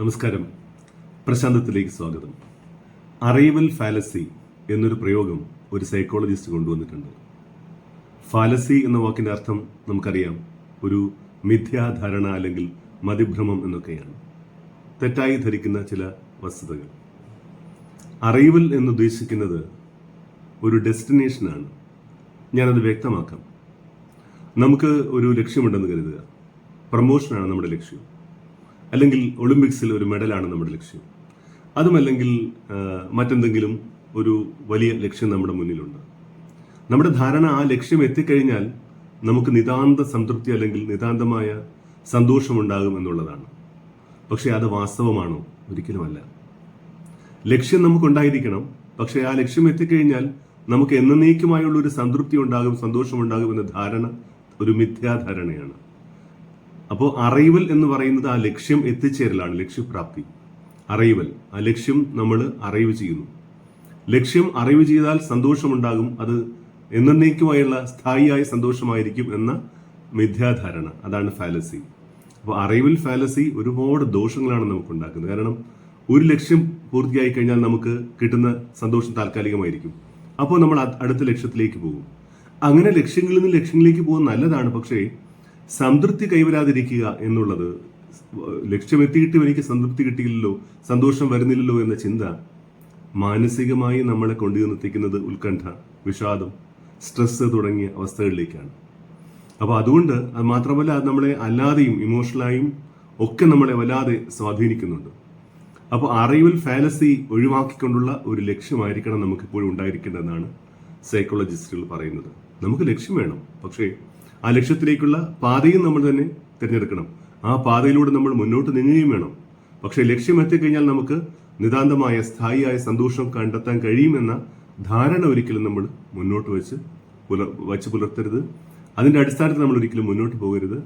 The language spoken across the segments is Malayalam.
നമസ്കാരം. പ്രശാന്തത്തിലേക്ക് സ്വാഗതം. അറൈവൽ ഫാലസി എന്നൊരു പ്രയോഗം ഒരു സൈക്കോളജിസ്റ്റ് കൊണ്ടുവന്നിട്ടുണ്ട്. ഫാലസി എന്ന വാക്കിന്റെ അർത്ഥം നമുക്കറിയാം. ഒരു മിഥ്യാധാരണ അല്ലെങ്കിൽ മതിഭ്രമം എന്നൊക്കെയാണ്. തെറ്റായി ധരിക്കുന്ന ചില വസ്തുതകൾ. അറൈവൽ എന്നുദ്ദേശിക്കുന്നത് ഒരു ഡെസ്റ്റിനേഷനാണ് ഞാനത് വ്യക്തമാക്കാം. നമുക്ക് ഒരു ലക്ഷ്യമുണ്ടെന്ന് കരുതുക. പ്രമോഷനാണ് നമ്മുടെ ലക്ഷ്യം. അല്ലെങ്കിൽ ഒളിമ്പിക്സിൽ ഒരു മെഡലാണ് നമ്മുടെ ലക്ഷ്യം. അതുമല്ലെങ്കിൽ മറ്റെന്തെങ്കിലും ഒരു വലിയ ലക്ഷ്യം നമ്മുടെ മുന്നിലുണ്ട്. നമ്മുടെ ധാരണ ആ ലക്ഷ്യം എത്തിക്കഴിഞ്ഞാൽ നമുക്ക് നിതാന്ത സംതൃപ്തി അല്ലെങ്കിൽ നിതാന്തമായ സന്തോഷമുണ്ടാകും എന്നുള്ളതാണ്. പക്ഷേ അത് വാസ്തവമാണോ? ഒരിക്കലുമല്ല. ലക്ഷ്യം നമുക്കുണ്ടായിരിക്കണം. പക്ഷേ ആ ലക്ഷ്യം എത്തിക്കഴിഞ്ഞാൽ നമുക്ക് എന്നേക്കുമായുള്ള ഒരു സംതൃപ്തി ഉണ്ടാകും സന്തോഷമുണ്ടാകും എന്ന ധാരണ ഒരു മിഥ്യാധാരണയാണ്. അപ്പോൾ അറൈവൽ എന്ന് പറയുന്നത് ആ ലക്ഷ്യം എത്തിച്ചേരലാണ് ലക്ഷ്യപ്രാപ്തി. അറൈവൽ ആ ലക്ഷ്യം നമ്മൾ അറൈവ് ചെയ്യുന്നു. ലക്ഷ്യം അറിവ് ചെയ്താൽ സന്തോഷമുണ്ടാകും അത് എന്നേക്കുമായുള്ള സ്ഥായിയായ സന്തോഷമായിരിക്കും എന്ന മിഥ്യാധാരണ. അതാണ് ഫാലസി. അപ്പോൾ അറിവിൽ ഫാലസി ഒരുപാട് ദോഷങ്ങളാണ് നമുക്ക് ഉണ്ടാക്കുന്നത് കാരണം ഒരു ലക്ഷ്യം പൂർത്തിയായി കഴിഞ്ഞാൽ നമുക്ക് കിട്ടുന്ന സന്തോഷം താൽക്കാലികമായിരിക്കും. അപ്പോൾ നമ്മൾ അടുത്ത ലക്ഷ്യത്തിലേക്ക് പോകും. അങ്ങനെ ലക്ഷ്യങ്ങളിൽ നിന്ന് ലക്ഷ്യങ്ങളിലേക്ക് പോകുന്നത് നല്ലതാണ്. പക്ഷേ സംതൃപ്തി കൈവരാതിരിക്കുക എന്നുള്ളത് ലക്ഷ്യമെത്തിയിട്ടും എനിക്ക് സംതൃപ്തി കിട്ടിയില്ലല്ലോ സന്തോഷം വരുന്നില്ലല്ലോ എന്ന ചിന്ത മാനസികമായി നമ്മളെ കൊണ്ടുവന്നെത്തിക്കുന്നത് ഉത്കണ്ഠ വിഷാദം സ്ട്രെസ് തുടങ്ങിയ അവസ്ഥകളിലേക്കാണ്. അപ്പോൾ അതുകൊണ്ട് അത് മാത്രമല്ല അത് നമ്മളെ അല്ലാതെയും ഇമോഷണലായും ഒക്കെ നമ്മളെ വല്ലാതെ സ്വാധീനിക്കുന്നുണ്ട്. അപ്പോൾ അറിവിൽ ഫാലസി ഒഴിവാക്കിക്കൊണ്ടുള്ള ഒരു ലക്ഷ്യമായിരിക്കണം നമുക്ക് ഇപ്പോഴും ഉണ്ടായിരിക്കേണ്ടതെന്നാണ് സൈക്കോളജിസ്റ്റുകൾ പറയുന്നത്. നമുക്ക് ലക്ഷ്യം വേണം പക്ഷേ ആ ലക്ഷ്യത്തിലേക്കുള്ള പാതയും നമ്മൾ തന്നെ തിരഞ്ഞെടുക്കണം. ആ പാതയിലൂടെ നമ്മൾ മുന്നോട്ട് നീങ്ങുകയും വേണം. പക്ഷേ ലക്ഷ്യം എത്തിക്കഴിഞ്ഞാൽ നമുക്ക് നിതാന്തമായ സ്ഥായിയായ സന്തോഷം കണ്ടെത്താൻ കഴിയുമെന്ന ധാരണ ഒരിക്കലും നമ്മൾ മുന്നോട്ട് വെച്ച് പുലർ വച്ച് പുലർത്തരുത്. അതിന്റെ അടിസ്ഥാനത്തിൽ നമ്മൾ ഒരിക്കലും മുന്നോട്ട് പോകരുത്.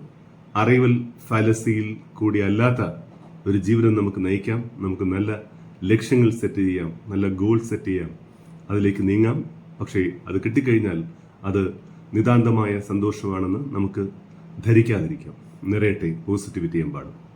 അറിവൽ ഫലസിയിൽ കൂടി അല്ലാത്ത ഒരു ജീവിതം നമുക്ക് നയിക്കാം. നമുക്ക് നല്ല ലക്ഷ്യങ്ങൾ സെറ്റ് ചെയ്യാം. നല്ല ഗോൾ സെറ്റ് ചെയ്യാം. അതിലേക്ക് നീങ്ങാം. പക്ഷേ അത് കിട്ടിക്കഴിഞ്ഞാൽ അത് നിതാന്തമായ സന്തോഷമാണെന്ന് നമുക്ക് ധരിക്കാതിരിക്കാം. നിറയട്ടെ പോസിറ്റിവിറ്റി എമ്പാടും.